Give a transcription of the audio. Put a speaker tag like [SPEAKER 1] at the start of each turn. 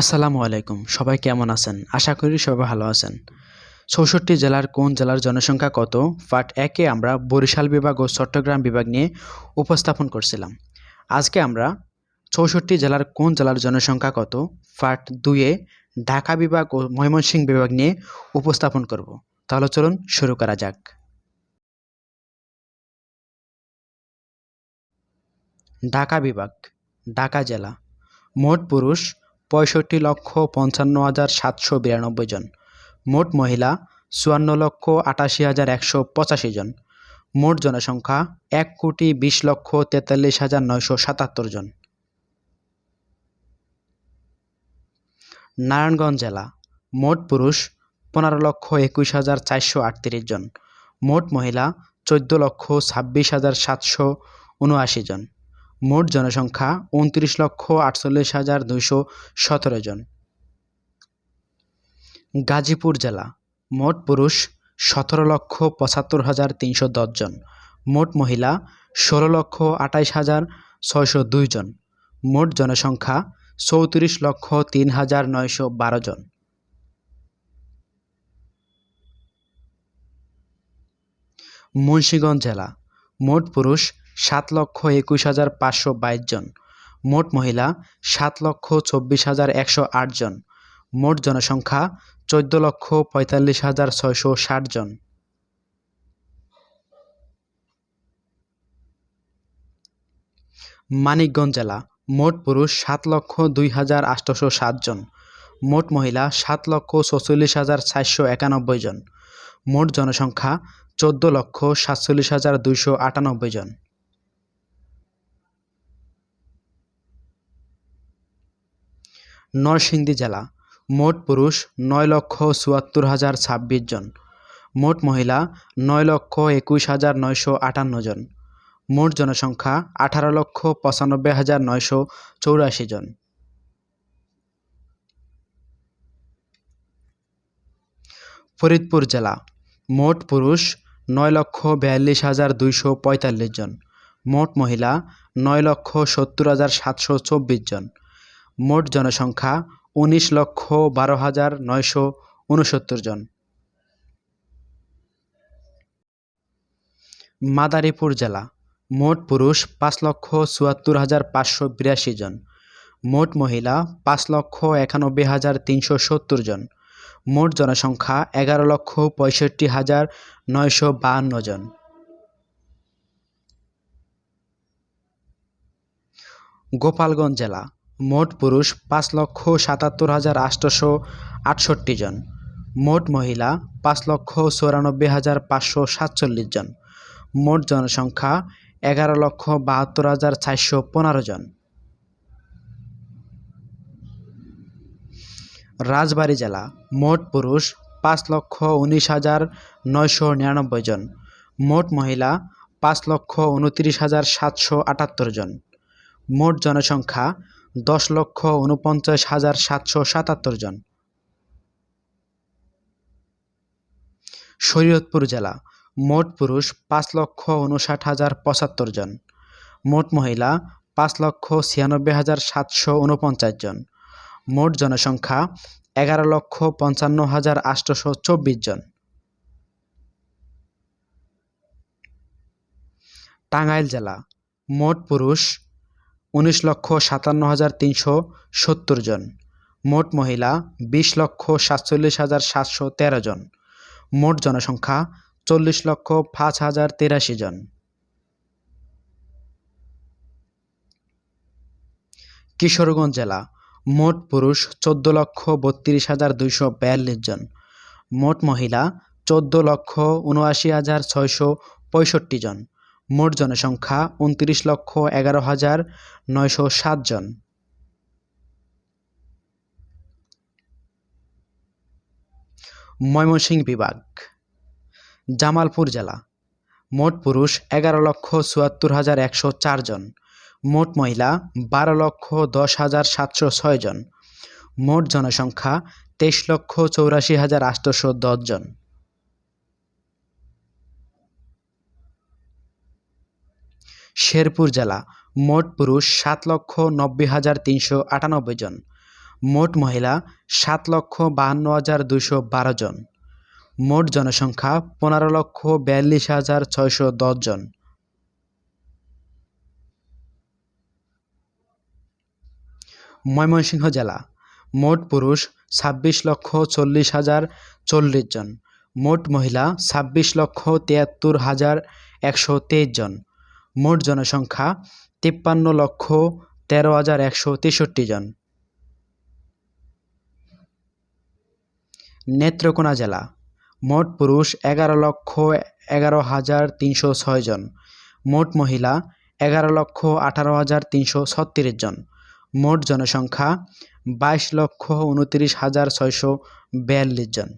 [SPEAKER 1] আসসালামু আলাইকুম, সবাই কেমন আছেন? আশা করি সবাই ভালো আছেন। চৌষট্টি জেলার কোন জেলার জনসংখ্যা কত? পার্ট একে আমরা বরিশাল বিভাগ ও চট্টগ্রাম বিভাগ নিয়ে উপস্থাপন করছিলাম। আজকে আমরা চৌষট্টি জেলার কোন জেলার জনসংখ্যা কত? পার্ট দুইয়ে ঢাকা বিভাগ ও ময়মনসিংহ বিভাগ নিয়ে উপস্থাপন করব। তাহলে চলুন শুরু করা যাক। ঢাকা বিভাগ, ঢাকা জেলা। মোট পুরুষ পঁয়ষট্টি লক্ষ পঞ্চান্ন হাজার সাতশো বিরানব্বই জন। মোট মহিলা চুয়ান্ন লক্ষ আটাশি হাজার একশো পঁচাশি জন। মোট জনসংখ্যা এক কোটি বিশ লক্ষ তেতাল্লিশ হাজার নয়শো সাতাত্তর জন। নারায়ণগঞ্জ জেলা। মোট পুরুষ পনেরো লক্ষ একুশ হাজার চারশো আটত্রিশ জন। মোট মহিলা চোদ্দ লক্ষ ছাব্বিশ হাজার সাতশো উনআশি জন। মোট জনসংখ্যা উনত্রিশ লক্ষ আটচল্লিশ হাজার দুইশো সতেরো জন। গাজীপুর জেলা, মোট পুরুষ সতেরো লক্ষ পঁচাত্তর হাজার তিনশো জন। মোট মহিলা ষোলো লক্ষ আঠাইশ হাজার ছয়শো দুই জন। মোট জনসংখ্যা চৌত্রিশ লক্ষ তিন হাজার নয়শো বারো জন। মুন্সীগঞ্জ জেলা, মোট পুরুষ সাত লক্ষ একুশ হাজার পাঁচশো বাইশ জন। মোট মহিলা সাত লক্ষ চব্বিশ হাজার একশো আট জন। মোট জনসংখ্যা চোদ্দ লক্ষ পঁয়তাল্লিশ হাজার ছয়শো ষাট জন। মানিকগঞ্জ জেলা মোট পুরুষ সাত লক্ষ দুই হাজার আটশোশো সাত জন। মোট মহিলা সাত লক্ষ ছচল্লিশ হাজার চারশো একানব্বই জন। মোট জনসংখ্যা চোদ্দ লক্ষ সাতচল্লিশ হাজার দুইশো আটানব্বই জন। নরসিংদী জেলা। মোট পুরুষ নয় লক্ষ চুয়াত্তর হাজার ছাব্বিশ জন। মোট মহিলা নয় লক্ষ একুশ হাজার নয়শো আটান্ন জন। মোট জনসংখ্যা আঠারো লক্ষ পঁচানব্বই হাজার নয়শো চৌরাশি জন। ফরিদপুর জেলা। মোট পুরুষ নয় লক্ষ বিয়াল্লিশ হাজার দুইশো পঁয়তাল্লিশ জন। মোট মহিলা নয় লক্ষ সত্তর হাজার সাতশো চব্বিশ জন। মোট জনসংখ্যা উনিশ লক্ষ বারো হাজার নয়শো উনসত্তর জন। মাদারীপুর জেলা, মোট পুরুষ পাঁচ লক্ষ চুয়াত্তর হাজার পাঁচশো বিরাশি জন। মোট মহিলা পাঁচ লক্ষ একানব্বই হাজার তিনশো সত্তর জন। মোট জনসংখ্যা এগারো লক্ষ পঁয়ষট্টি হাজার নয়শো বাহান্ন জন। গোপালগঞ্জ জেলা মোট পুরুষ পাঁচ লক্ষ সাতাত্তর হাজার আটশোশো আটষট্টি জন। মোট মহিলা পাঁচ লক্ষ চৌরানব্বই হাজার পাঁচশো সাতচল্লিশ জন। মোট জনসংখ্যা এগারো লক্ষ বাহাত্তর হাজার চারশো পনেরো জন। রাজবাড়ী জেলা। মোট পুরুষ পাঁচ লক্ষ উনিশ হাজার নয়শো নিরানব্বই জন। মোট মহিলা পাঁচ লক্ষ উনত্রিশ হাজার সাতশো আটাত্তর জন। মোট জনসংখ্যা দশ লক্ষ উনপঞ্চাশ হাজার সাতশো সাতাত্তর জন। শরীয়তপুর জেলা, মোট পুরুষ পাঁচ লক্ষ উনষাট হাজার পঁচাত্তর জন। মোট মহিলা পাঁচ লক্ষ ছিয়ানব্বই হাজার সাতশো উনপঞ্চাশ জন। মোট জনসংখ্যা এগারো লক্ষ পঞ্চান্ন হাজার আটশোশো চব্বিশ জন। টাঙ্গাইল জেলা, মোট পুরুষ উনিশ লক্ষ সাতান্ন হাজার তিনশো সত্তর জন। মোট মহিলা বিশ লক্ষ সাতচল্লিশ হাজার সাতশো তেরো জন। মোট জনসংখ্যা চল্লিশ লক্ষ পাঁচ হাজার তেরাশি জন। কিশোরগঞ্জ জেলা। মোট পুরুষ চোদ্দ লক্ষ বত্রিশ হাজার দুইশো বিয়াল্লিশ জন। মোট মহিলা চোদ্দ লক্ষ উনআশি হাজার ছয়শো পঁয়ষট্টি জন। মোট জনসংখ্যা উনত্রিশ লক্ষ এগারো হাজার নয়শো জন। ময়মনসিংহ বিভাগ, জামালপুর জেলা, মোট পুরুষ এগারো লক্ষ চুয়াত্তর হাজার একশো জন, মোট মহিলা বারো লক্ষ দশ হাজার সাতশো ছয় জন, মোট জনসংখ্যা তেইশ লক্ষ চৌরাশি হাজার আটশোশো জন। শেরপুর জেলা, মোট পুরুষ সাত লক্ষ নব্বই হাজার তিনশো আটানব্বই জন। মোট মহিলা সাত লক্ষ বাহান্ন হাজার দুশো বারো জন। মোট জনসংখ্যা পনেরো লক্ষ বিয়াল্লিশ হাজার ছয়শো দশ জন। ময়মনসিংহ জেলা, মোট পুরুষ ছাব্বিশ লক্ষ চল্লিশ হাজার চল্লিশ জন। মোট মহিলা ছাব্বিশ লক্ষ তিয়াত্তর হাজার একশো তেইশ জন। মোট জনসংখ্যা তিপ্পান্ন লক্ষ তেরো হাজার একশো তেষট্টি জন। নেত্রকোনা জেলা, মোট পুরুষ এগারো লক্ষ এগারো হাজার তিনশো ছয় জন, মোট মহিলা এগারো লক্ষ আঠারো হাজার তিনশো ছত্রিশ জন, মোট জনসংখ্যা বাইশ লক্ষ উনত্রিশ হাজার ছয়শো বিয়াল্লিশ জন।